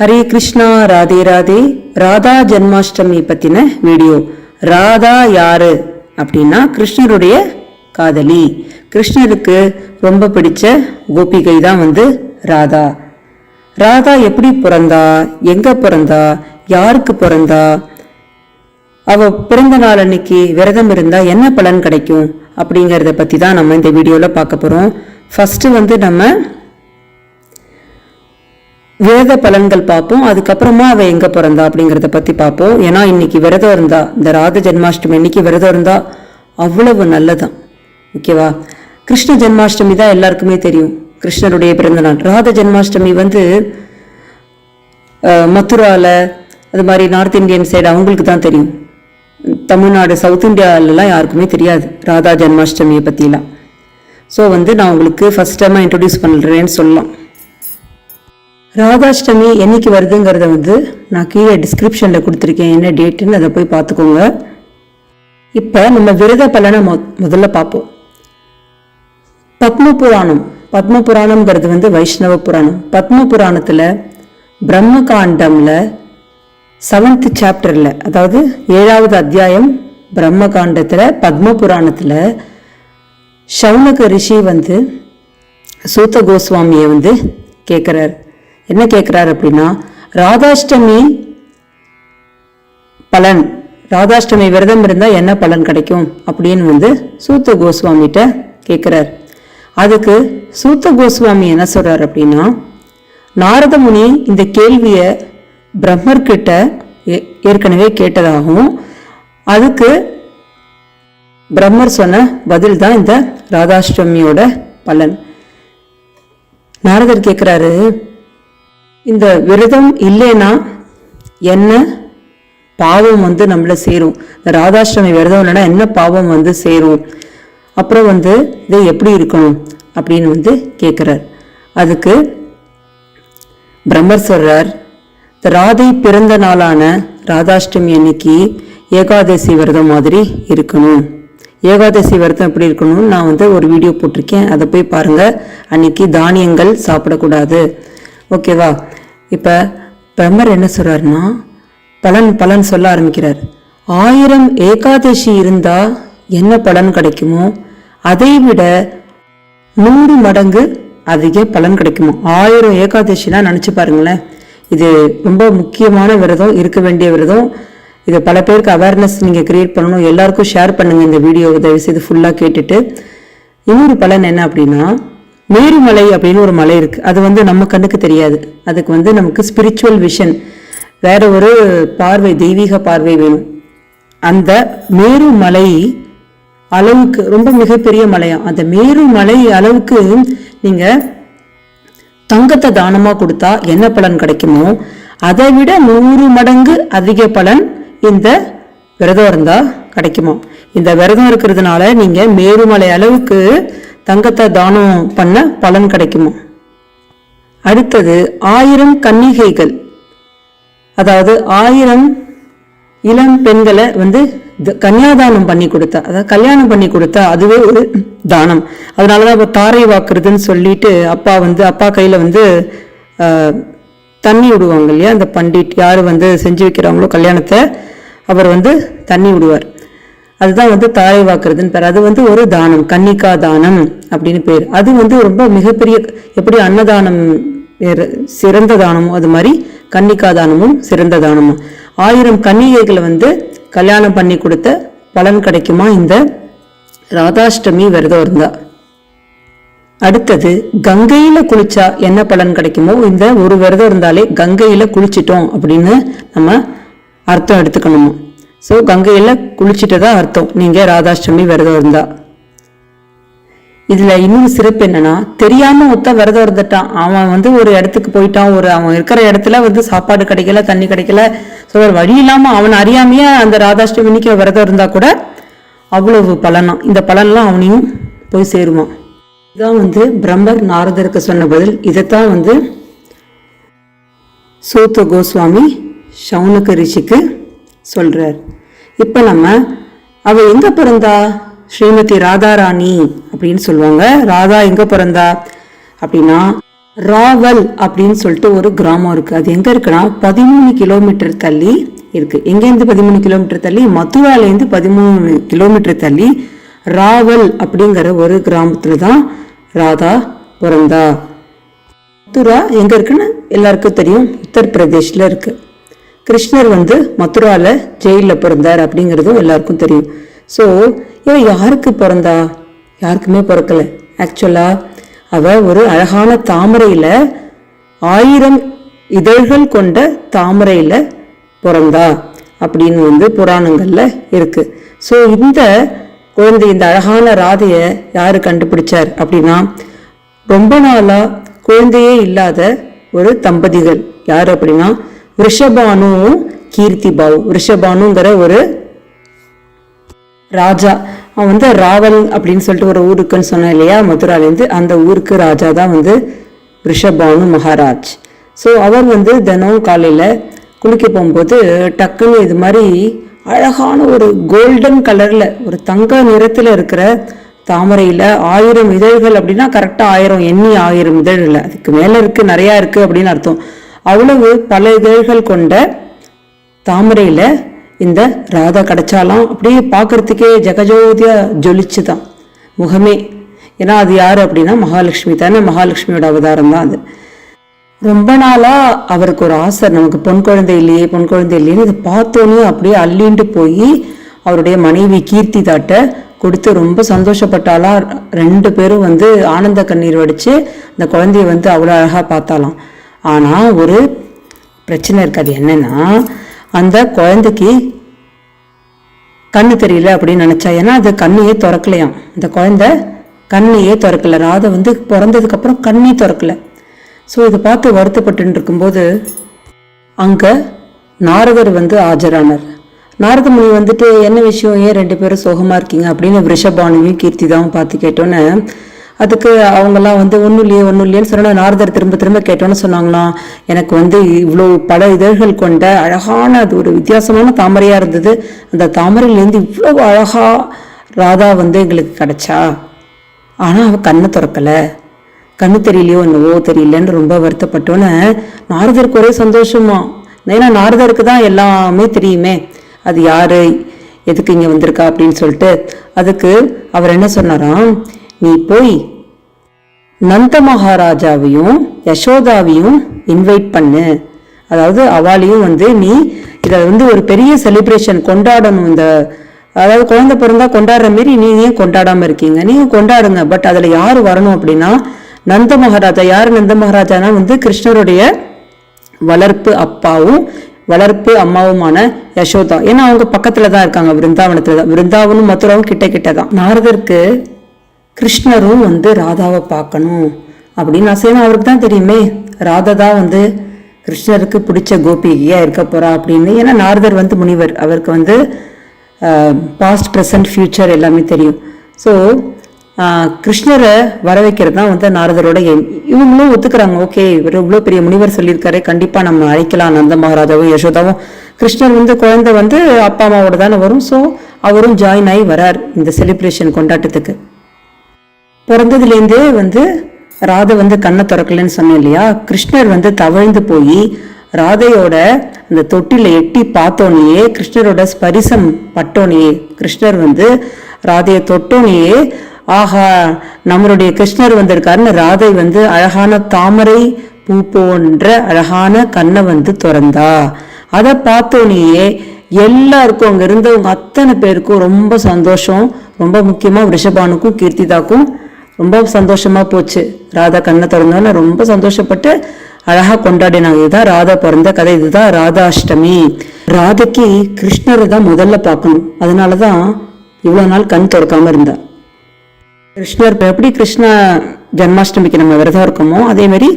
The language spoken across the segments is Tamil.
ஹரே கிருஷ்ணா ராதே ராதே. ராதா ஜென்மாஷ்டமி பத்தின வீடியோ. ராதா யாரு? அப்படின்னா கிருஷ்ணருடைய காதலி. கிருஷ்ணருக்கு ரொம்ப பிடிச்ச கோபிகை தான் வந்து ராதா. ராதா எப்படி பிறந்தா? எங்க பிறந்தா? யாருக்கு பிறந்தா? அவ பிறந்த நாள் அன்னைக்கு விரதம் இருந்தா என்ன பலன் கிடைக்கும் அப்படிங்கிறத பத்தி தான் நம்ம இந்த வீடியோல பார்க்க போறோம். ஃபர்ஸ்ட் வந்து நம்ம விரத பலன்கள் பார்ப்போம். அதுக்கப்புறமா அவ எங்க பிறந்தா அப்படிங்கறத பத்தி பார்ப்போம். ஏன்னா இன்னைக்கு விரதம் இருந்தா இந்த ராத ஜென்மாஷ்டமி இன்னைக்கு விரதம் இருந்தா அவ்வளவு நல்லதான் ஓகேவா? கிருஷ்ண ஜென்மாஷ்டமி தான் எல்லாருக்குமே தெரியும். கிருஷ்ணருடைய பிறந்தநாள் ராத ஜென்மாஷ்டமி வந்து மதுராவில் அது மாதிரி நார்த் இந்தியன் சைடு அவங்களுக்கு தான் தெரியும். தமிழ்நாடு சவுத் இந்தியாவிலலாம் யாருக்குமே தெரியாது ராதா ஜென்மாஷ்டமியை பற்றிலாம் ஸோ வந்து நான் உங்களுக்கு ஃபஸ்ட் டைமாக இன்ட்ரடியூஸ் பண்ணுறேன்னு சொல்லலாம். ராதாஷ்டமி என்னைக்கு வருதுங்கிறத வந்து நான் கீழே டிஸ்கிரிப்ஷனில் கொடுத்துருக்கேன். என்ன டேட்டுன்னு அதை போய் பார்த்துக்கோங்க. இப்போ நம்ம விரத பலனை மொ முதல்ல பார்ப்போம். பத்ம புராணம். பத்ம புராணம்ங்கிறது வந்து வைஷ்ணவ புராணம். பத்ம புராணத்தில் பிரம்ம காண்டமில் செவன்த் சாப்டரில் அதாவது ஏழாவது அத்தியாயம் பிரம்ம காண்டத்தில் பத்ம புராணத்தில் சவுனக ரிஷி வந்து சூத்த கோஸ்வாமியை வந்து கேட்குறார் என்ன கேட்குறாரு அப்படின்னா ராதாஷ்டமி பலன். ராதாஷ்டமி விரதம் இருந்தால் என்ன பலன் கிடைக்கும்? அப்படின்னு வந்து சூத்த கோஸ்வாமிகிட்ட கேட்குறார் அதுக்கு சூத்த கோஸ்வாமி என்ன சொல்கிறார் அப்படின்னா நாரத முனி இந்த கேள்வியை பிரம்மர்கிட்ட ஏ- ஏற்கனவே கேட்டதாகவும் அதுக்கு பிரம்மர் சொன்ன பதில் தான் இந்த ராதாஷ்டமியோட பலன். நாரதர் கேட்குறாரு இந்த விரதம் இல்லைன்னா என்ன பாவம் வந்து நம்மளை சேரும். இந்த ராதாஷ்டமி விரதம் இல்லைன்னா என்ன பாவம் வந்து சேரும்? அப்புறம் வந்து இது எப்படி இருக்கணும் அப்படின்னு வந்து கேட்குறார் அதுக்கு பிரம்மர் சொல்றார் இந்த ராதை பிறந்த நாளான ராதாஷ்டமி அன்னைக்கு ஏகாதசி விரதம் மாதிரி இருக்கணும். ஏகாதசி விரதம் எப்படி இருக்கணும்னு நான் வந்து ஒரு வீடியோ போட்டிருக்கேன். அதை போய் பாருங்கள் அன்னைக்கு தானியங்கள் சாப்பிடக்கூடாது. ஓகேவா? இப்போ பிரம்மர் என்ன சொல்கிறாருன்னா பலன் பலன் சொல்ல ஆரம்பிக்கிறார். ஆயிரம் ஏகாதசி இருந்தால் என்ன பலன் கிடைக்குமோ அதை விட நூறு மடங்கு அதிக பலன் கிடைக்குமா. ஆயிரம் ஏகாதசினா நினச்சி பாருங்களேன். இது ரொம்ப முக்கியமான விரதம் இருக்க வேண்டிய விரதம். இது பல பேருக்கு அவேர்னஸ் நீங்கள் கிரியேட் பண்ணணும். எல்லாருக்கும் ஷேர் பண்ணுங்கள் இந்த வீடியோ தயவுசெய்து ஃபுல்லாக கேட்டுட்டு. இன்னொரு பலன் என்ன அப்படின்னா மேருமலை அப்படின்னு ஒரு மலை இருக்கு. அது வந்து நம்ம கண்ணுக்கு தெரியாது. அதுக்கு வந்து நமக்கு ஸ்பிரிச்சுவல் விஷன் வேற ஒரு பார்வை தெய்வீக பார்வை வேணும். அந்த மேருமலை அளவுக்கு ரொம்ப மிகப்பெரிய மலையா? அந்த மேருமலை அளவுக்கு நீங்க தங்கத்தை தானமா கொடுத்தா என்ன பலன் கிடைக்குமோ அதை விட நூறு மடங்கு அதிக பலன் இந்த விரதம் இருந்தால் கிடைக்குமா? இந்த விரதம் இருக்கிறதுனால நீங்க மேருமலை அளவுக்கு தங்கத்தை தானம் பண்ண பலன் கிடைக்குமா? அடுத்தது ஆயிரம் கன்னிகைகள். அதாவது ஆயிரம் இளம் பெண்களை வந்து த- கன்னியாதானம் பண்ணி கொடுத்தா அதாவது கல்யாணம் பண்ணி கொடுத்தா அதுவே ஒரு தானம். அதனாலதான் இப்போ தாரை வாக்குறதுன்னு சொல்லிட்டு அப்பா வந்து அப்பா கையில் வந்து தண்ணி விடுவாங்க இல்லையா? அந்த பண்டிட் யார் வந்து செஞ்சு வைக்கிறாங்களோ கல்யாணத்தை அவர் வந்து தண்ணி விடுவார். அதுதான் வந்து தாரை வாக்குறதுன்னு பேர். அது வந்து ஒரு தானம் கன்னிகா தானம் அப்படின்னு பேர். அது வந்து ரொம்ப மிகப்பெரிய எப்படி அன்னதானம் சிறந்த தானமோ அது மாதிரி கன்னிகா தானமும் சிறந்த தானமும். ஆயிரம் கன்னிகைகளை வந்து கல்யாணம் பண்ணி கொடுத்த பலன் கிடைக்குமா? இந்த ராதாஷ்டமி விரதம் இருந்தா அடுத்தது கங்கையில குளிச்சா என்ன பலன் கிடைக்குமோ? இந்த ஒரு விரதம் இருந்தாலே கங்கையில குளிச்சிட்டோம் அப்படின்னு நம்ம அர்த்தம் எடுத்துக்கணுமா? ஸோ கங்கையில் குளிச்சுட்டு தான் அர்த்தம். நீங்கள் ராதாஷ்டமி விரதம் இருந்தா. இதில் இன்னொரு சிறப்பு என்னன்னா தெரியாமல் ஒத்த விரதம் இருந்துட்டான். அவன் வந்து ஒரு இடத்துக்கு போயிட்டான். ஒரு அவன் இருக்கிற இடத்துல வந்து சாப்பாடு கிடைக்கல தண்ணி கிடைக்கல. ஸோ ஒரு வழி இல்லாமல் அவன் அறியாமையே அந்த ராதாஷ்டமிக்கு விரதம் இருந்தால் கூட அவ்வளவு பலனா. இந்த பலன்லாம் அவனையும் போய் சேருவான் இதான் வந்து பிரம்மர் நாரதருக்கு சொன்ன பதில். இதைத்தான் வந்து சூத்த கோஸ்வாமி சவுனக ரிஷிக்கு சொல்றார். இப்போ நம்ம அவ எங்க பிறந்தா? ஸ்ரீமதி ராதாராணி அப்படின்னு சொல்லுவாங்க. ராதா எங்க பிறந்தா? அப்படின்னா ராவல் அப்படின்னு சொல்லிட்டு ஒரு கிராமம் இருக்கு. அது எங்க இருக்குன்னா பதிமூணு கிலோமீட்டர் தள்ளி இருக்கு. எங்கேருந்து பதிமூணு கிலோமீட்டர் தள்ளி? மதுராலேருந்து பதிமூணு கிலோமீட்டர் தள்ளி ராவல் அப்படிங்கிற ஒரு கிராமத்துல தான் ராதா பிறந்தா. மதுரா எங்க இருக்குன்னு எல்லாருக்கும் தெரியும். உத்தரப்பிரதேஷ்ல இருக்கு. கிருஷ்ணர் வந்து மதுராவில் ஜெயிலில் பிறந்தார் அப்படிங்கிறதும் எல்லாருக்கும் தெரியும். ஸோ இவன் யாருக்கு பிறந்தா? யாருக்குமே பிறக்கல. ஆக்சுவலாக அவள் ஒரு அழகான தாமரையில் ஆயிரம் இதழ்கள் கொண்ட தாமரையில் பிறந்தா அப்படின்னு வந்து புராணங்களில் இருக்குது ஸோ இந்த குழந்தை இந்த அழகான ராதையை யார் கண்டுபிடிச்சார் அப்படின்னா ரொம்ப நாளாக குழந்தையே இல்லாத ஒரு தம்பதிகள். யார் அப்படின்னா ரிஷபானுவும் கீர்த்தி பாவு ரிஷபானுங்கிற ஒரு ராஜா அவன் வந்து ராவல் அப்படின்னு சொல்லிட்டு ஒரு ஊருக்குன்னு சொன்னேன் இல்லையா? மதுராலேருந்து அந்த ஊருக்கு ராஜா தான் வந்து ரிஷபானு மகாராஜ் ஸோ அவர் வந்து தினம் காலையில் குளிக்க போகும்போது டக்குன்னு இது மாதிரி அழகான ஒரு கோல்டன் கலரில் ஒரு தங்க நிறத்தில் இருக்கிற தாமரையில் ஆயிரம் இதழ்கள் அப்படின்னா கரெக்டாக ஆயிரம் எண்ணி ஆயிரம் இதழ் இல்லை அதுக்கு மேலே இருக்குது நிறையா இருக்குது அப்படின்னு அர்த்தம். அவ்வளவு பல இதழ்கள் கொண்ட தாமரையில் இந்த ராதா கிடைச்சாலாம். அப்படியே பார்க்கறதுக்கே ஜெகஜோதியாக ஜொலிச்சு தான் முகமே. ஏன்னா அது யார் அப்படின்னா மகாலட்சுமி தானே. மகாலட்சுமியோட அவதாரம் தான் அது. ரொம்ப நாளாக அவருக்கு ஒரு ஆசை. நமக்கு பொன் குழந்தை இல்லையே பொன் குழந்தை இல்லையேன்னு இதை பார்த்தோன்னே அப்படியே அள்ளிண்டு போய் அவருடைய மனைவி கீர்த்தி தாட்ட கொடுத்து ரொம்ப சந்தோஷப்பட்டாலாம் ரெண்டு பேரும் வந்து ஆனந்த கண்ணீர் வடித்து அந்த குழந்தைய வந்து அவ்வளோ அழகாக பார்த்தாலாம் ஆனால் ஒரு பிரச்சனை இருக்காது என்னென்னா அந்த குழந்தைக்கு கண்ணு தெரியல அப்படின்னு நினச்சா ஏன்னா அது கண்ணையே திறக்கலையாம். அந்த குழந்தை கண்ணையே திறக்கல. ராதை வந்து பிறந்ததுக்கப்புறம் கண்ணே திறக்கல. ஸோ இதை பார்த்து வருத்தப்பட்டு இருக்கும்போது அங்கே நாரதர் வந்து ஆஜரானார். நாரத முனி வந்துட்டு என்ன விஷயம்? ஏன் ரெண்டு பேரும் சோகமாக இருக்கீங்க? அப்படின்னு ரிஷபானுவையும் கீர்த்திதாவும் பார்த்து கேட்டோன்னே அதுக்கு அவங்கெல்லாம் வந்து ஒன்றும் இல்லையே ஒன்றும் இல்லையேன்னு சொன்னால் நாரதர் திரும்ப திரும்ப கேட்டோன்னு சொன்னாங்களாம். எனக்கு வந்து இவ்வளோ பல இதழ்கள் கொண்ட அழகான அது ஒரு வித்தியாசமான தாமரையாக இருந்தது. அந்த தாமரையிலேருந்து இவ்வளோ அழகா ராதா வந்து எங்களுக்கு கிடைச்சா. ஆனால் அவள் கண்ணை திறக்கல. கண்ணு தெரியலையோ என்னவோ தெரியலன்னு ரொம்ப வருத்தப்பட்டோன்னே நாரதருக்கு ஒரே சந்தோஷமா. ஏன்னா நாரதருக்கு தான் எல்லாமே தெரியுமே. அது யாரு? எதுக்கு இங்கே வந்திருக்கா? அப்படின்னு சொல்லிட்டு அதுக்கு அவர் என்ன சொன்னாராம் நீ போய் நந்த மகாராஜாவையும் யசோதாவையும் இன்வைட் பண்ணு. அதாவது அவளையும் வந்து நீ இதை வந்து ஒரு பெரிய செலிப்ரேஷன் கொண்டாடணும் இந்த அதாவது குழந்தை பிறந்தா கொண்டாடுற மாரி நீ ஏன் கொண்டாடாமல் இருக்கீங்க? நீங்கள் கொண்டாடுங்க பட் அதில் யார் வரணும் அப்படின்னா நந்த மகாராஜா. யார் நந்த மகாராஜானா? வந்து கிருஷ்ணருடைய வளர்ப்பு அப்பாவும் வளர்ப்பு அம்மாவுமான யசோதா. ஏன்னா அவங்க பக்கத்தில் தான் இருக்காங்க விருந்தாவனத்தில் தான். விருந்தாவனும் மதுராவும் கிட்ட கிட்ட தான் நாரதருக்கு கிருஷ்ணரும் வந்து ராதாவை பார்க்கணும் அப்படின்னு அசைனா அவருக்கு தான் தெரியுமே. ராதா தான் வந்து கிருஷ்ணருக்கு பிடிச்ச கோபிகையாக இருக்க போகிறா அப்படின்னு. ஏன்னா நாரதர் வந்து முனிவர். அவருக்கு வந்து பாஸ்ட் ப்ரெசன்ட் ஃபியூச்சர் எல்லாமே தெரியும். ஸோ கிருஷ்ணரை வர வைக்கிறது தான் வந்து நாரதரோட எய்ம் இவங்களும் ஒத்துக்கிறாங்க. ஓகே இவர் இவ்வளோ பெரிய முனிவர் சொல்லியிருக்காரு. கண்டிப்பாக நம்ம அழைக்கலாம் நந்த மகாராஜாவும் யசோதாவும். கிருஷ்ணர் வந்து குழந்தை வந்து அப்பா அம்மாவோட தானே வரும். ஸோ அவரும் ஜாயின் ஆகி வரார் இந்த செலிப்ரேஷன் கொண்டாட்டத்துக்கு. பிறந்ததுலேருந்தே வந்து ராதை வந்து கண்ணை திறக்கலன்னு சொன்னேன் இல்லையா? கிருஷ்ணர் வந்து தவழ்ந்து போய் ராதையோட அந்த தொட்டில எட்டி பார்த்தோனையே கிருஷ்ணரோட ஸ்பரிசம் பட்டோனையே கிருஷ்ணர் வந்து ராதையை தொட்டோனையே ஆஹா நம்மளுடைய கிருஷ்ணர் வந்திருக்காருன்னு ராதை வந்து அழகான தாமரை பூ போன்ற அழகான கண்ணை வந்து திறந்தா. அதை பார்த்தோனையே எல்லாருக்கும் அங்கே இருந்தவங்க அத்தனை பேருக்கும் ரொம்ப சந்தோஷம். ரொம்ப முக்கியமாக ரிஷபானுக்கும் கீர்த்திதாக்கும் ரொம்ப சந்தோஷமாக போச்சு. ராதா கண்ணை திறந்தோன்னு ரொம்ப சந்தோஷப்பட்டு அழகாக கொண்டாடினாங்க. இதுதான் ராதா பிறந்த கதை இதுதான் ராதாஷ்டமி ராதைக்கு கிருஷ்ணரை தான் முதல்ல பார்க்கணும். அதனால தான் இவ்வளோ நாள் கண் திறக்காமல் இருந்தா. கிருஷ்ணர் எப்படி கிருஷ்ண ஜன்மாஷ்டமிக்கு நம்ம விரதம் இருக்கோமோ அதே மாதிரி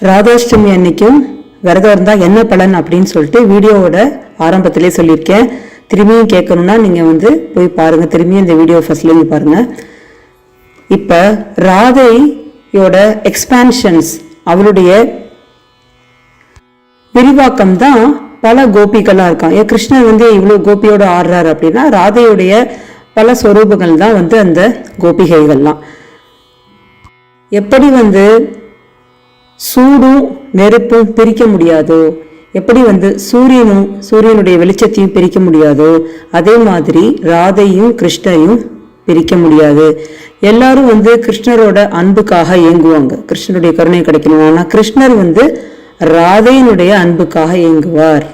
ராதாஷ்டமி அன்னைக்கும் விரதம் இருந்தால் என்ன பலன் அப்படின்னு சொல்லிட்டு வீடியோவோட ஆரம்பத்திலே சொல்லியிருக்கேன். திரும்பியும் கேட்கணும்னா நீங்கள் வந்து போய் பாருங்கள் திரும்பியும் இந்த வீடியோ ஃபஸ்ட்லேருந்து பாருங்கள் இப்போ ராதையோட எக்ஸ்பான்ஷன்ஸ் அவளுடைய விரிவாக்கம் தான் பல கோபிகளாக இருக்கான் ஏன் கிருஷ்ணர் வந்து இவ்வளோ கோபியோட ஆடுறாரு அப்படின்னா ராதையுடைய பல சொரூபங்கள் தான் வந்து அந்த கோபிகைகள்லாம். எப்படி வந்து சூடும் நெருப்பும் பிரிக்க முடியாதோ எப்படி வந்து சூரியனும் சூரியனுடைய வெளிச்சத்தையும் பிரிக்க முடியாதோ அதே மாதிரி ராதையும் கிருஷ்ணரையும் பிரிக்க முடியாது. எல்லாரும் வந்து கிருஷ்ணரோட அன்புக்காக இயங்குவாங்க. கிருஷ்ணருடைய கருணை கிடைக்கணும்? ஆனால் கிருஷ்ணர் வந்து ராதையினுடைய அன்புக்காக ஏங்குவார்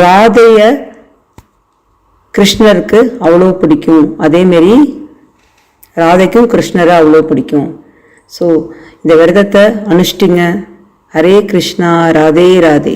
ராதைய கிருஷ்ணருக்கு அவ்வளோ பிடிக்கும். அதேமாரி ராதைக்கும் கிருஷ்ணரை அவ்வளோ பிடிக்கும். ஸோ இந்த விரதத்தை அனுஷ்டிங்க. ஹரே கிருஷ்ணா ராதே ராதே.